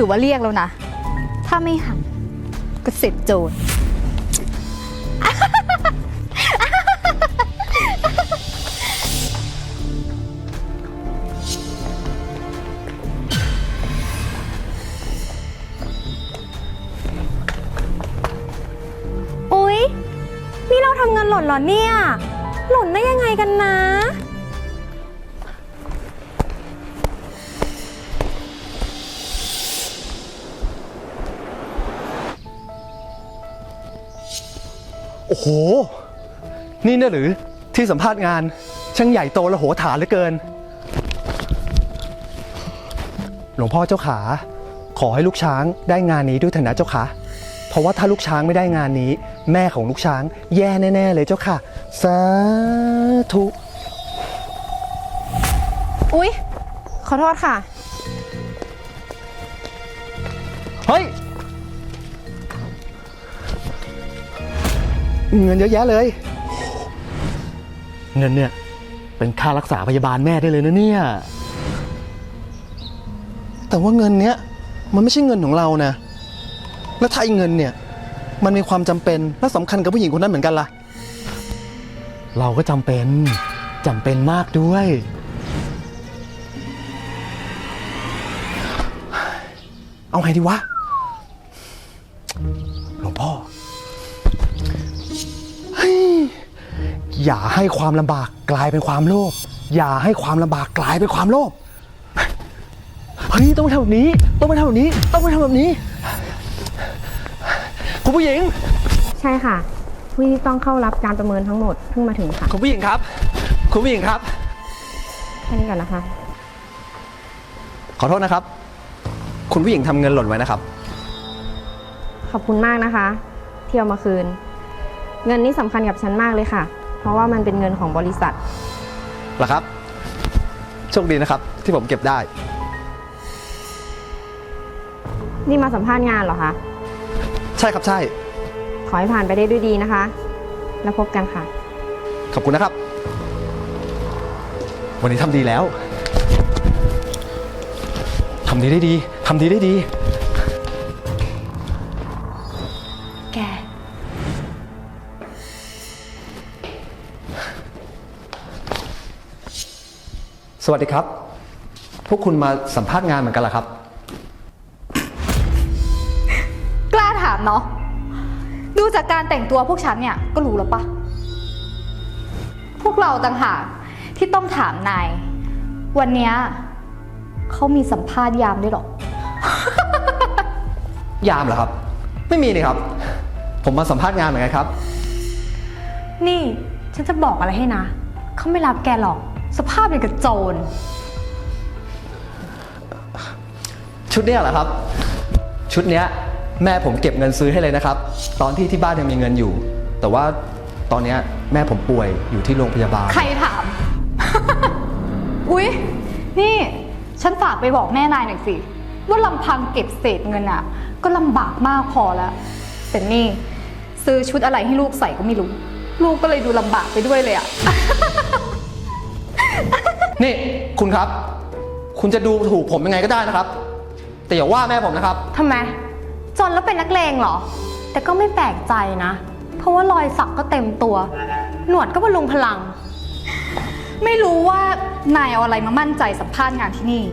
ถือว่าเรียกแล้วนะ ถ้าไม่หันก็เสร็จโจรอุ๊ย นี่เราทำเงินหล่นเหรอเนี่ย หล่นได้ยังไงกันนะ โห นี่เนี่ยหรือที่สัมภาษณ์งาน ช่างใหญ่โตและโหฐานเหลือเกิน หลวงพ่อเจ้าขา ขอให้ลูกช้างได้งานนี้ด้วยเถอะนะเจ้าขาเพราะว่าถ้าลูกช้างไม่ได้งานนี้ แม่ของลูกช้างแย่แน่ ๆ เลยเจ้าค่ะ สาธุ อุ๊ย ขอโทษค่ะ เงินเยอะแยะเลย เงินเนี่ยเป็นค่ารักษาพยาบาลแม่ได้เลยนะเนี่ย แต่ว่าเงินเนี้ยมันไม่ใช่เงินของเรานะ แล้วถ้าไอ้เงินเนี่ย มันมีความจำเป็นและสำคัญกับผู้หญิงคนนั้นเหมือนกันล่ะ เราก็จำเป็นจำเป็นมากด้วย เอาไงดีวะ อย่าให้ความลำบากกลายเป็นความโลภอย่าให้ความลำบากกลายเป็นความโลภเฮ้ยต้องไปทำแบบนี้ ต้องไปทำแบบนี้ ต้องไปทำแบบนี้ คุณผู้หญิง ใช่ค่ะผู้ที่ต้องเข้ารับการประเมินทั้งหมดเพิ่งมาถึงค่ะคุณผู้หญิงครับ คุณผู้หญิงครับ แค่นี้ก่อนนะคะ ขอโทษนะครับ คุณผู้หญิงทำเงินหล่นไว้นะครับ ขอบคุณมากนะคะ ที่เอามาคืน เงินนี้สำคัญกับฉันมากเลยค่ะ เพราะว่ามันเป็นเงินของบริษัท เหรอครับ โชคดีนะครับ ที่ผมเก็บได้ นี่มาสัมภาษณ์งานเหรอคะ ใช่ครับใช่ ขอให้ผ่านไปได้ด้วยดีนะคะ แล้วพบกันค่ะ ขอบคุณนะครับ วันนี้ทำดีแล้ว ทำดีได้ดี ทำดีได้ดี สวัสดีครับ พวกคุณมาสัมภาษณ์งานเหมือนกันเหรอครับ กล้าถามเนาะ ดูจากการแต่งตัวพวกฉันเนี่ยก็รู้แล้วปะ พวกเราต่างหากที่ต้องถามนาย วันเนี้ยเขามีสัมภาษณ์ยามด้วยเหรอ ยามเหรอครับ ไม่มีนี่ครับ ผมมาสัมภาษณ์งานเหมือนกันครับ นี่ฉันจะบอกอะไรให้นะ เขาไม่รับแกหรอก สภาพอย่างกับโจร ชุดเนี้ยเหรอครับ ชุดเนี้ยแม่ผมเก็บเงินซื้อให้เลยนะครับ ตอนที่ที่บ้านยังมีเงินอยู่ แต่ว่าตอนเนี้ยแม่ผมป่วยอยู่ที่โรงพยาบาล ใครถาม อุ๊ย นี่ ฉันฝากไปบอกแม่นายหน่อยสิ ว่าลำพังเก็บเศษเงินอะก็ลำบากมากพอแล้ว แต่นี่ ซื้อชุดอะไรให้ลูกใส่ก็ไม่รู้ ลูกก็เลยดูลำบากไปด้วยเลยอะ นี่คุณครับ คุณจะดูถูกผมยังไงก็ได้นะครับ แต่อย่าว่าแม่ผมนะครับ ทำไม จนแล้วเป็นนักเลงเหรอ แต่ก็ไม่แปลกใจนะ เพราะว่ารอยสักก็เต็มตัว หนวดก็บรรลุงพลัง ไม่รู้ว่านายเอาอะไรมามั่นใจสัมภาษณ์งานที่นี่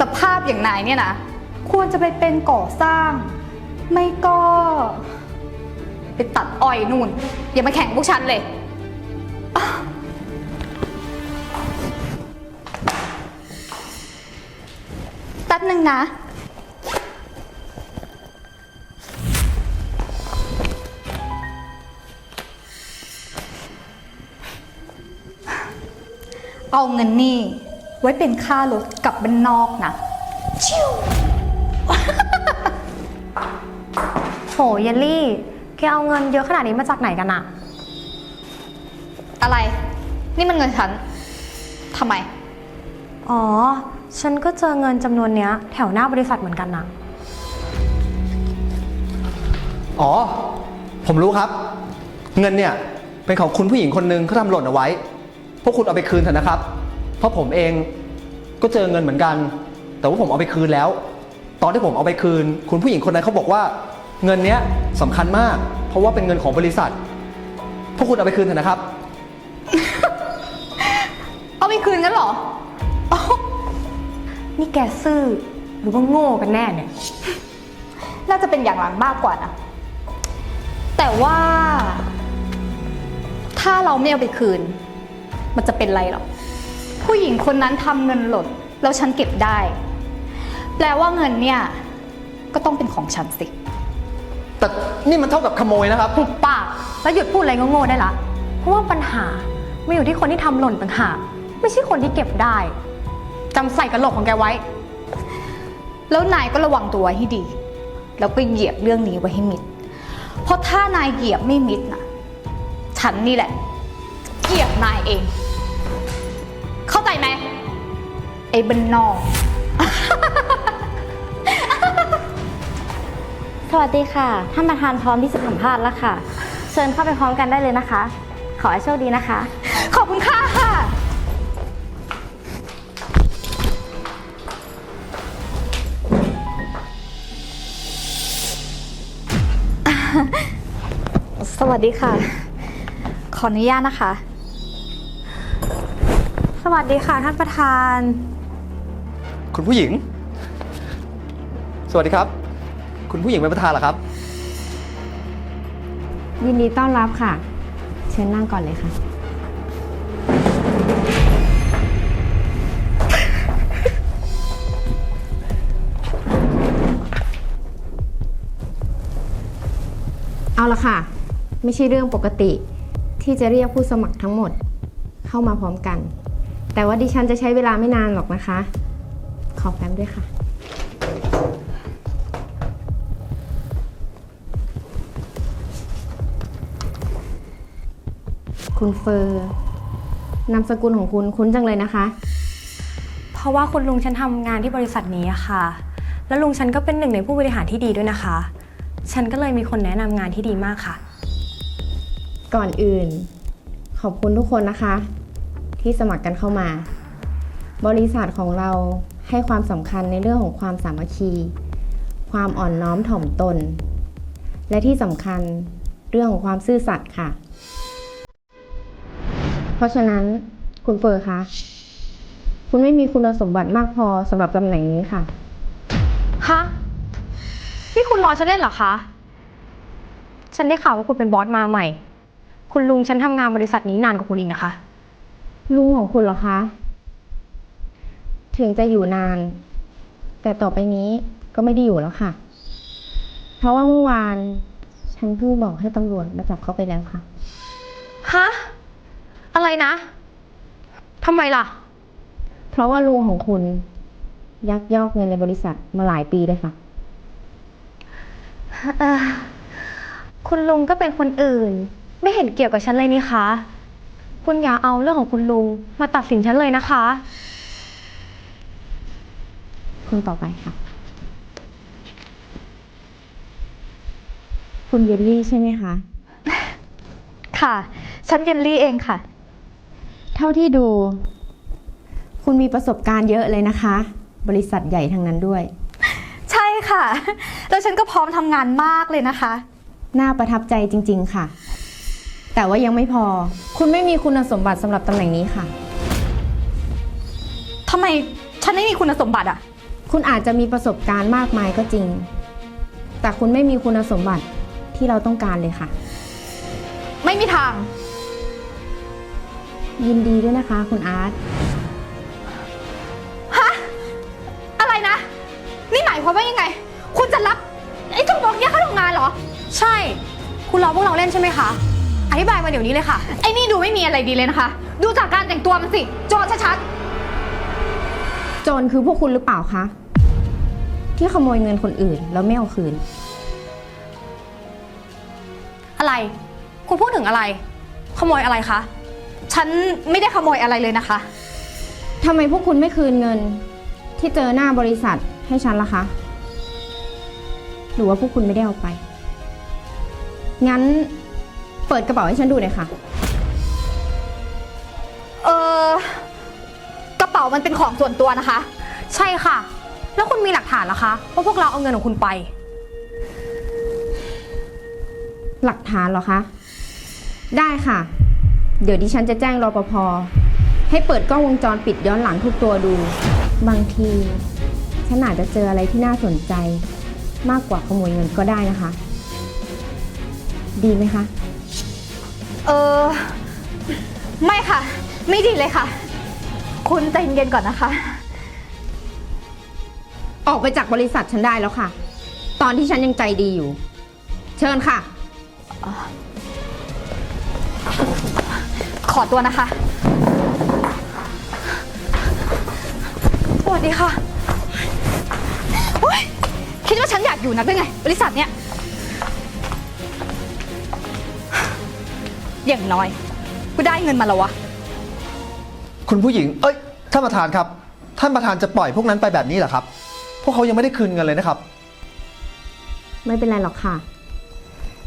สภาพอย่างนายเนี่ยนะ ควรจะไปเป็นก่อสร้าง ไม่ก็ ไปตัดอ้อยนู่น อย่ามาแข่งพวกฉันเลยอะ ป๊บหนึ่งนะ เอาเงินนี่ ไว้เป็นค่ารถกลับบ้านนอกนะ ชิวโหเยลลี่แกเอาเงินเยอะขนาดนี้มาจากไหนกันอะอะไร นี่มันเงินฉันทำไม อ๋อ ฉันก็เจอเงินจำนวนเนี้ยแถวหน้าบริษัทเหมือนกันนะอ๋อ ผมรู้ครับ เงินเนี่ย เป็นของคุณผู้หญิงคนหนึ่งเขาทำหล่นเอาไว้ พวกคุณเอาไปคืนเถอะนะครับ เพราะผมเองก็เจอเงินเหมือนกัน แต่ว่าผมเอาไปคืนแล้ว ตอนที่ผมเอาไปคืน คุณผู้หญิงคนนั้นเขาบอกว่า เงินเนี้ยสำคัญมาก เพราะว่าเป็นเงินของบริษัท พวกคุณเอาไปคืนเถอะนะครับ เอาไปคืนกันเหรออ๋อ นี่แกซื่อหรือว่าโง่กันแน่เนี่ย น่าจะเป็นอย่างหลังมากกว่านะ แต่ว่า ถ้าเราไม่เอาไปคืน มันจะเป็นไรหรอ ผู้หญิงคนนั้นทำเงินหล่นแล้วฉันเก็บได้ แปลว่าเงินเนี่ย ก็ต้องเป็นของฉันสิ แต่นี่มันเท่ากับขโมยนะครับ หุบปากแล้วหยุดพูดอะไรโง่ๆได้ละ เพราะว่าปัญหาไม่อยู่ที่คนที่ทำหล่นต่างหากไม่ใช่คนที่เก็บได้ จำใส่กระโหลกของแกไว้ แล้วนายก็ระวังตัวไว้ให้ดี แล้วก็เหยียบเรื่องนี้ไว้ให้มิด เพราะถ้านายเหยียบไม่มิดนะฉันนี่แหละ เหยียบนายเอง เข้าใจไหมไอ้บันนอกสวัสดีค่ะ ท่านประธานพร้อมที่จะสัมภาษณ์แล้วค่ะ เชิญเข้าไปพร้อมกันได้เลยนะคะ ขอให้โชคดีนะคะ ขอบคุณค่ะ วัสดีค่ะ ขออนุญาตนะคะ สวัสดีค่ะท่านประธาน คุณผู้หญิง สวัสดีครับ คุณผู้หญิงเป็นประธานเหรอครับ ยินดีต้อนรับค่ะ เชิญนั่งก่อนเลยค่ะ เอาละค่ะ ไม่ใช่เรื่องปกติ ที่จะเรียกผู้สมัครทั้งหมดเข้ามาพร้อมกัน แต่ว่าดิฉันจะใช้เวลาไม่นานหรอกนะคะ ขอแฟ้มด้วยค่ะ คุณเฟอร์นามสกุลของคุณคุ้นจังเลยนะคะ เพราะว่าคุณลุงฉันทำงานที่บริษัทนี้อะค่ะ แล้วลุงฉันก็เป็นหนึ่งในผู้บริหารที่ดีด้วยนะคะ ฉันก็เลยมีคนแนะนำงานที่ดีมากค่ะ ก่อนอื่น ขอบคุณทุกคนนะคะ ที่สมัครกันเข้ามา บริษัทของเราให้ความสำคัญในเรื่องของความสามัคคี ความอ่อนน้อมถ่อมตน และที่สำคัญเรื่องของความซื่อสัตย์ค่ะ เพราะฉะนั้นคุณเฟอร์คะ คุณไม่มีคุณสมบัติมากพอสำหรับตำแหน่งนี้ค่ะ ฮะ นี่คุณรอฉันเล่นเหรอคะ ฉันได้ข่าวว่าคุณเป็นบอสมาใหม่ คุณลุงฉันทำงานบริษัทนี้นานกว่าคุณอีกนะคะ ลุงของคุณเหรอคะ ถึงจะอยู่นาน แต่ต่อไปนี้ก็ไม่ได้อยู่แล้วค่ะ เพราะว่าเมื่อวาน ฉันเพิ่งบอกให้ตำรวจมาจับเขาไปแล้วค่ะ ฮะ อะไรนะ ทำไมล่ะ เพราะว่าลุงของคุณ ยักยอกเงินในบริษัทมาหลายปีเลยค่ะ เอ่อคุณลุงก็เป็นคนอื่น ไม่เห็นเกี่ยวกับฉันเลยนี่คะ คุณอย่าเอาเรื่องของคุณลุงมาตัดสินฉันเลยนะคะคนต่อไปค่ะ คุณเยลลี่ใช่ไหมคะ ค่ะ ฉันเยนลี่เองค่ะ เท่าที่ดู คุณมีประสบการณ์เยอะเลยนะคะ บริษัทใหญ่ทั้งนั้นด้วย ใช่ค่ะ แล้วฉันก็พร้อมทำงานมากเลยนะคะ น่าประทับใจจริง ๆ ค่ะ แต่ว่ายังไม่พอ คุณไม่มีคุณสมบัติสำหรับตำแหน่งนี้ค่ะ ทำไมฉันไม่มีคุณสมบัติอะคุณอาจจะมีประสบการณ์มากมายก็จริง แต่คุณไม่มีคุณสมบัติที่เราต้องการเลยค่ะ ไม่มีทาง ยินดีด้วยนะคะ คุณอาร์ตอะไรนะ นี่หมายความว่ายังไง คุณจะรับ ไอ้เจ้าบอกเนี่ยเข้าทำงานเหรอ ใช่ คุณรอพวกเราเล่นใช่ไหมคะ อธิบายมาเดี๋ยวนี้เลยค่ะ ไอ้นี่ดูไม่มีอะไรดีเลยนะคะ ดูจากการแต่งตัวมันสิ โจรชัดโจรคือพวกคุณหรือเปล่าคะ ที่ขโมยเงินคนอื่นแล้วไม่เอาคืนอะไร คุณพูดถึงอะไร ขโมยอะไรคะๆฉันไม่ได้ขโมยอะไรเลยนะคะ ทำไมพวกคุณไม่คืนเงิน ที่เจอหน้าบริษัทให้ฉันล่ะคะ หรือว่าพวกคุณไม่ได้เอาไป งั้นเปิดกระเป๋าให้ฉันดูหน่อยค่ะ เออกระเป๋ามันเป็นของส่วนตัวนะคะ ใช่ค่ะ แล้วคุณมีหลักฐานเหรอคะว่าพวกเราเอาเงินของคุณไป หลักฐานเหรอคะ ได้ค่ะ เดี๋ยวดิฉันจะแจ้งรปภให้เปิดกล้องวงจรปิดย้อนหลังทุกตัวดู บางทีฉันอาจจะเจออะไรที่น่าสนใจ มากกว่าขโมยเงินก็ได้นะคะ ดีไหมคะ เออไม่ค่ะ ไม่ดีเลยค่ะ คุณใจเย็นๆก่อนนะคะ ออกไปจากบริษัทฉันได้แล้วค่ะ ตอนที่ฉันยังใจดีอยู่ เชิญค่ะ ขอตัวนะคะสวัสดีค่ะโอ๊ยคิดว่าฉันอยากอยู่นักได้ไง บริษัทเนี้ย อย่างน้อยกูได้เงินมาแล้ววะ คุณผู้หญิง เอ้ย ท่านประธานครับ ท่านประธานจะปล่อยพวกนั้นไปแบบนี้เหรอครับ พวกเขายังไม่ได้คืนเงินเลยนะครับ ไม่เป็นไรหรอกค่ะ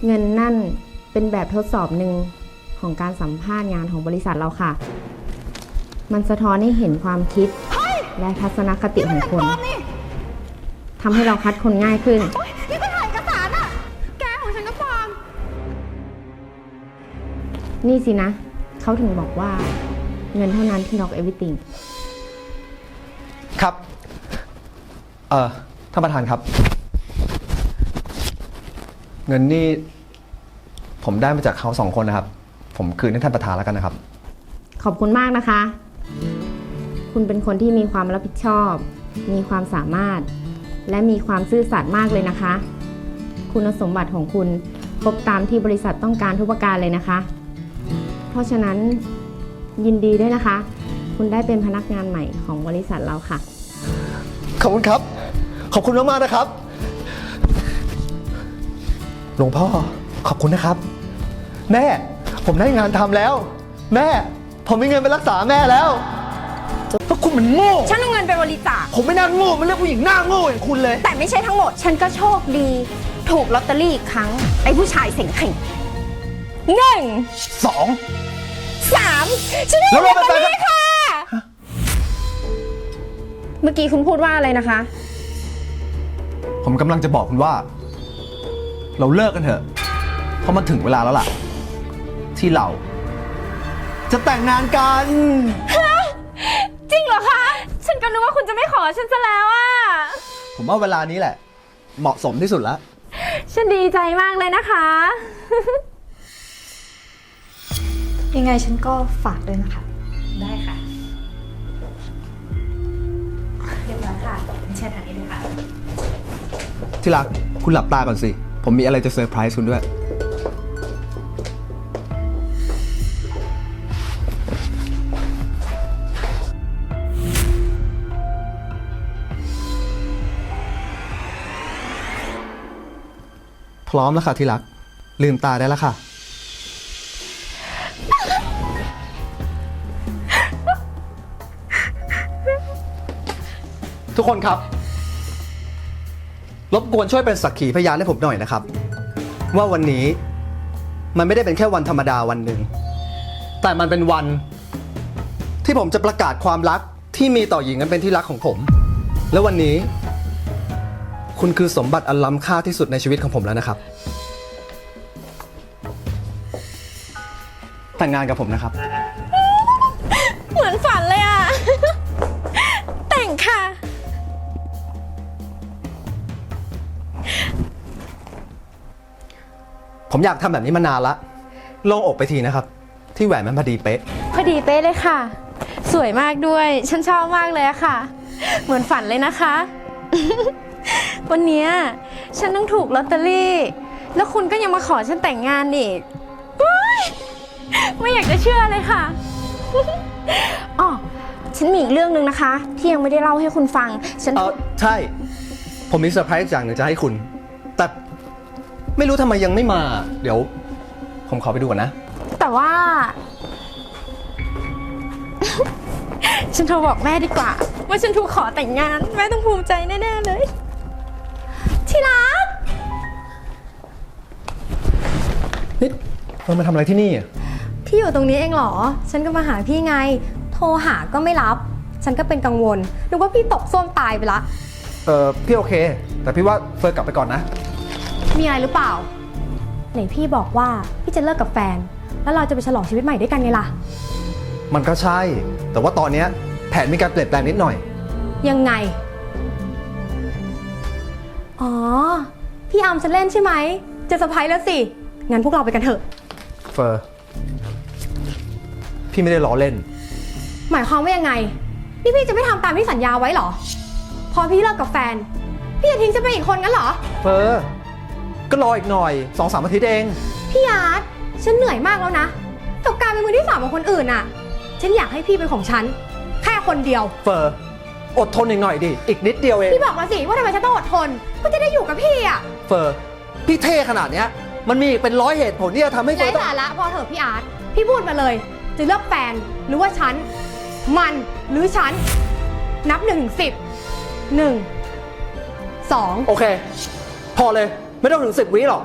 เงินนั่นเป็นแบบทดสอบหนึ่งของการสัมภาษณ์งานของบริษัทเราค่ะ มันสะท้อนให้เห็นความคิดและทัศนคติของคนทำให้เราคัดคนง่ายขึ้น นี่สินะ เขาถึงบอกว่าเงินเท่านั้นที่ knock everything ครับ เอ่อ ท่านประธานครับ เงินนี่ผมได้มาจากเขาสองคนนะครับ ผมคืนให้ท่านประธานแล้วกันนะครับ ขอบคุณมากนะคะ คุณเป็นคนที่มีความรับผิดชอบ มีความสามารถ และมีความซื่อสัตย์มากเลยนะคะ คุณสมบัติของคุณครบตามที่บริษัทต้องการทุกประการเลยนะคะเพ ราะฉะนั้นยินดีด้วยนะคะ คุณได้เป็นพนักงานใหม่ของบริษัทเราค่ะ ขอบคุณครับ ขอบคุณมากๆนะครับ หลวงพ่อขอบคุณนะครับ แม่ ผมได้งานทำแล้ว แม่ ผมมีเงินไปรักษาแม่แล้วเพราะคุณมันโง่ ฉันเอาเงินไปบริจาค ผมไม่น่าโง่มันเลือกผู้หญิงหน้าโง่อย่างคุณเลย แต่ไม่ใช่ทั้งหมด ฉันก็โชคดี ถูกลอตเตอรี่อีกครั้ง ไอ้ผู้ชายเสงเข่งหนึ่ง สองสามฉันได้แล้วลเราอตไปเตอไปรี่ค่ะ เมื่อกี้คุณพูดว่าอะไรนะคะ ผมกำลังจะบอกคุณว่า เราเลิกกันเถอะ เพราะมันถึงเวลาแล้วล่ะ ที่เรา จะแต่งงานกัน จริงเหรอคะ ฉันก็นึกว่าคุณจะไม่ขอฉันซะแล้วอะผมว่าเวลานี้แหละ เหมาะสมที่สุดแล้ว ฉันดีใจมากเลยนะคะ ยังไงฉันก็ฝากด้วยนะคะ ได้ค่ะ เรียบร้อยค่ะเชิญทางนี้เลยค่ะ ที่รักคุณหลับตาก่อนสิ ผมมีอะไรจะเซอร์ไพรส์คุณด้วย พร้อมแล้วค่ะที่รัก ลืมตาได้แล้วค่ะ ทุกคนครับ รบกวนช่วยเป็นสักขีพยานให้ผมหน่อยนะครับ ว่าวันนี้มันไม่ได้เป็นแค่วันธรรมดาวันหนึ่ง แต่มันเป็นวันที่ผมจะประกาศความรักที่มีต่อหญิงนั้นเป็นที่รักของผม และวันนี้ คุณคือสมบัติอันล้ำค่าที่สุดในชีวิตของผมแล้วนะครับ แต่งงานกับผมนะครับ เหมือนฝันเลย ผมอยากทำแบบนี้มานานละโล่งอกไปทีนะครับ ที่แหวนมันพอดีเป๊ะ พอดีเป๊ะเลยค่ะ สวยมากด้วย ฉันชอบมากเลยอะค่ะ เหมือนฝันเลยนะคะ วันเนี้ยฉันต้องถูกลอตเตอรี่ แล้วคุณก็ยังมาขอฉันแต่งงานอีกเฮ้ยไม่อยากจะเชื่อเลยค่ะ อ๋อฉันมีอีกเรื่องหนึ่งนะคะ ที่ยังไม่ได้เล่าให้คุณฟัง ฉัน เออใช่ ผมมีเซอร์ไพรส์อย่างหนึ่งจะให้คุณแต่ ไม่รู้ทำไมยังไม่มา เดี๋ยว ผมขอไปดูก่อนนะ แต่ว่า ฉันโทรบอกแม่ดีกว่า ว่าฉันถูกขอแต่งงาน แม่ต้องภูมิใจแน่ ๆ เลย ที่รัก นี่เรามาทำอะไรที่นี่อะพี่อยู่ตรงนี้เองเหรอ ฉันก็มาหาพี่ไง โทรหาก็ไม่รับ ฉันก็เป็นกังวลนึกว่าพี่ตกส้วมตายไปละ เออพี่โอเค แต่พี่ว่าเฟิร์นกลับไปก่อนนะ มีอะไรหรือเปล่า ไหนพี่บอกว่าพี่จะเลิกกับแฟน แล้วเราจะไปฉลองชีวิตใหม่ด้วยกันไงล่ะ มันก็ใช่ แต่ว่าตอนเนี้ยแผนมีการเปลี่ยนแปลงนิดหน่อย ยังไง อ๋อ พี่อามจะเล่นใช่ไหม จะเซอร์ไพรส์แล้วสิ งั้นพวกเราไปกันเถอะ เฟอร์ พี่ไม่ได้ล้อเล่น หมายความว่ายังไง นี่พี่จะไม่ทำตามที่สัญญาไว้เหรอ พอพี่เลิกกับแฟน พี่จะทิ้งฉันไปอีกคนงั้นเหรอ เฟอร์ ก็รออีกหน่อยสองสามอาทิตย์เอง พี่อาร์ตฉันเหนื่อยมากแล้วนะกับการเป็นมือที่สามของคนอื่นน่ะ ฉันอยากให้พี่เป็นของฉัน แค่คนเดียว เฟอร์อดทนอีกหน่อยดิ อีกนิดเดียวเอง พี่บอกมาสิว่าทำไมฉันต้องอดทน ก็จะได้อยู่กับพี่อะเฟอร์พี่เท่ขนาดเนี้ย มันมีอีกเป็นร้อยเหตุผลที่จะทำให้เฟอไร้ร์ต้องสาระพอเถอะพี่อาร์ตพี่พูดมาเลย จะเลือกแฟนหรือว่าฉัน มันหรือฉัน นับหนึ่งถึงสิบหนึ่งสอง โอเค พอเลย ไม่ต้องถึงสิบวิหรอก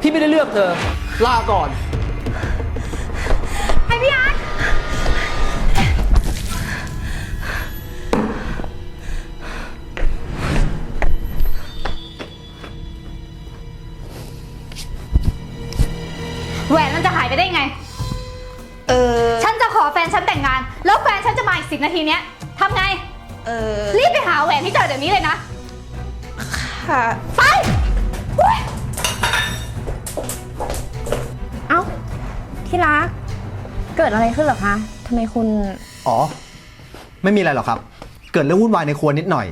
พี่ไม่ได้เลือกเธอ ลาก่อนให้พี่อาร์ตแหวนมันจะหายไปได้ไง เออ ฉันจะขอแฟนฉันแต่งงาน แล้วแฟนฉันจะมาอีกสิบนาทีเนี้ยทำไง เออรีบไปหาแหวนที่เจอเดี๋ยวนี้เลยนะ ค่ะ ไป ที่รัก เกิดอะไรขึ้นเหรอคะทำไมคุณ อ๋อ ไม่มีอะไรหรอกครับ เกิดเรื่องวุ่นวายในครัวนิดหน่อย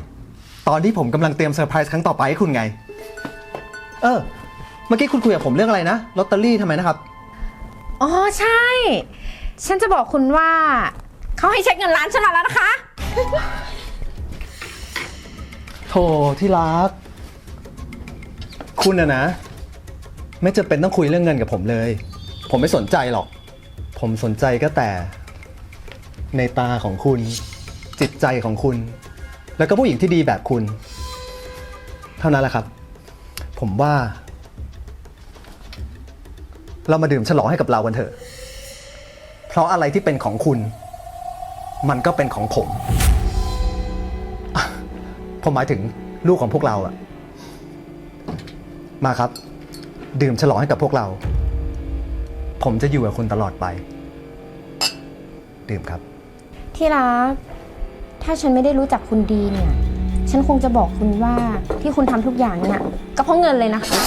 ตอนที่ผมกำลังเตรียมเซอร์ไพรส์ครั้งต่อไปให้คุณไง เออ เมื่อกี้คุณคุยกับผมเรื่องอะไรนะ ลอตเตอรี่ทำไมนะครับ อ๋อ ใช่ ฉันจะบอกคุณว่า เขาให้เช็คเงินล้านฉันมาแล้วนะคะ โธ่ที่รัก คุณอะนะ ไม่จำเป็นต้องคุยเรื่องเงินกับผมเลย ผมไม่สนใจหรอก ผมสนใจก็แต่ ในตาของคุณ จิตใจของคุณ แล้วก็ผู้หญิงที่ดีแบบคุณ เท่านั้นแหละครับ ผมว่า เรามาดื่มฉลองให้กับเรากันเถอะ เพราะอะไรที่เป็นของคุณ มันก็เป็นของผม ผมหมายถึงลูกของพวกเราอะมาครับ ดื่มฉลองให้กับพวกเรา ผมจะอยู่กับคุณตลอดไป ดื่มครับ ที่รัก ถ้าฉันไม่ได้รู้จักคุณดีเนี่ย ฉันคงจะบอกคุณว่าที่คุณทำทุกอย่างเนี่ยก็เพราะเงินเลยนะคะ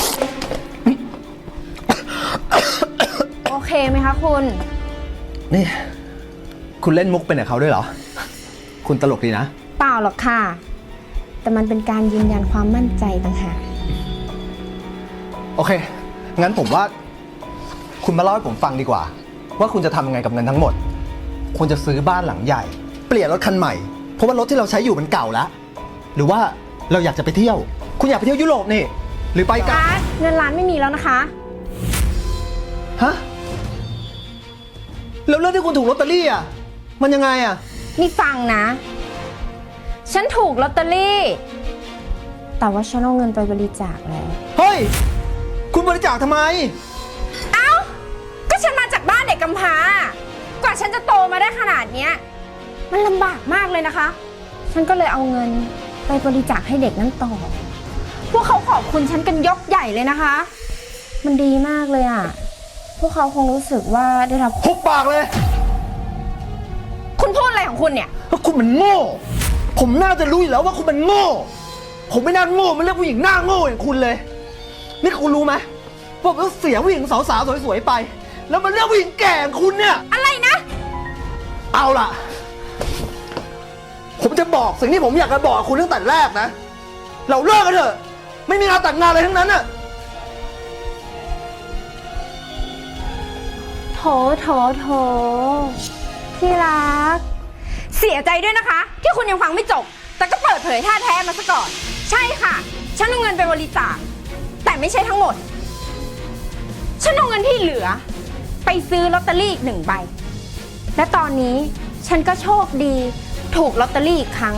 โอเคไหมคะคุณ นี่ คุณเล่นมุกเป็นกับเขาด้วยเหรอ คุณตลกดีนะ เปล่าหรอกค่ะ แต่มันเป็นการยืนยันความมั่นใจต่างหาก โอเค งั้นผมว่า คุณมาเล่าให้ผมฟังดีกว่า ว่าคุณจะทำยังไงกับเงินทั้งหมด คุณจะซื้อบ้านหลังใหญ่ เปลี่ยนรถคันใหม่ เพราะว่ารถที่เราใช้อยู่มันเก่าแล้ว หรือว่าเราอยากจะไปเที่ยว คุณอยากไปเที่ยวยุโรปนี่ หรือไปกับการ์ดเงินล้านไม่มีแล้วนะคะ ฮะ แล้วเรื่องที่คุณถูกลอตเตอรี่อะ มันยังไงอะ นี่ฟังนะ ฉันถูกลอตเตอรี่ แต่ว่าฉันเอาเงินไปบริจาคแล้ว เฮ้ย คุณบริจาคทำไม กบ้านเด็กกำพร้ากว่าฉันจะโตมาได้ขนาดเนี้ย มันลำบากมากเลยนะคะ ฉันก็เลยเอาเงินไปบริจาคให้เด็กนั้นต่อ พวกเขาขอบคุณฉันกันยกใหญ่เลยนะคะ มันดีมากเลยอะ พวกเขาคงรู้สึกว่าได้รับ หุบปากเลยคุณพูดอะไรของคุณเนี่ย ว่าคุณมันโง่ ผมน่าจะรู้อยู่แล้วว่าคุณมันโง่ ผมไม่น่าโง่มันเรียกผู้หญิงหน้าโง่อย่างคุณเลย นี่คุณรู้ไหมว่าผมเสียผู้หญิงสาวๆสวยๆไป แล้วมันเรียกผู้หญิงแก่อย่างคุณเนี่ย อะไรนะ เอาล่ะ ผมจะบอกสิ่งที่ผมอยากจะบอกกับคุณตั้งแต่แรกนะ เราเลิกกันเถอะ ไม่มีงานแต่งงานอะไรทั้งนั้นน่ะ โถโถโถที่รัก เสียใจด้วยนะคะ ที่คุณยังฟังไม่จบ แต่ก็เปิดเผยท่าแท้มาซะก่อน ใช่ค่ะ ฉันเอาเงินไปบริจาคแต่ไม่ใช่ทั้งหมด ฉันเอาเงินที่เหลือไป ซื้อลอตเตอรี่อีกหนึ่งใบ และตอนนี้ฉันก็โชคดี ถูกลอตเตอรี่อีกครั้ง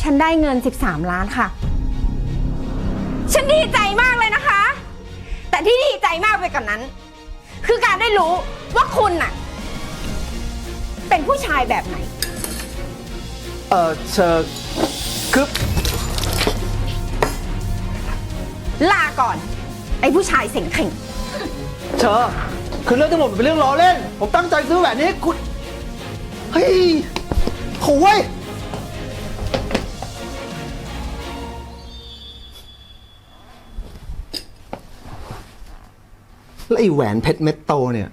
ฉันได้เงิน 13 ล้านค่ะ ฉันดีใจมากเลยนะคะ แต่ที่ดีใจมากไปกว่านนั้น คือการได้รู้ว่าคุณน่ะ เป็นผู้ชายแบบไหน เออเชอคคือลาก่อน ไอ้ผู้ชายเสียงเข่ง เชอคือเรื่องทั้งหมดมันเป็นเรื่องล้อเล่น ผมตั้งใจซื้อแหวนนี้ให้คุณ เฮ้ยโหยแล้วไอ้แหวนเพชรเม็ดโตเนี่ย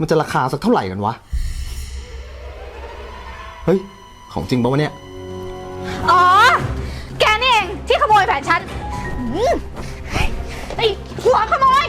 มันจะราคาสักเท่าไหร่กันวะ เฮ้ย ของจริงปะวะเนี่ย อ๋อ แกนี่เองที่ขโมยแฟนฉันอืมไอ้หัวขโมย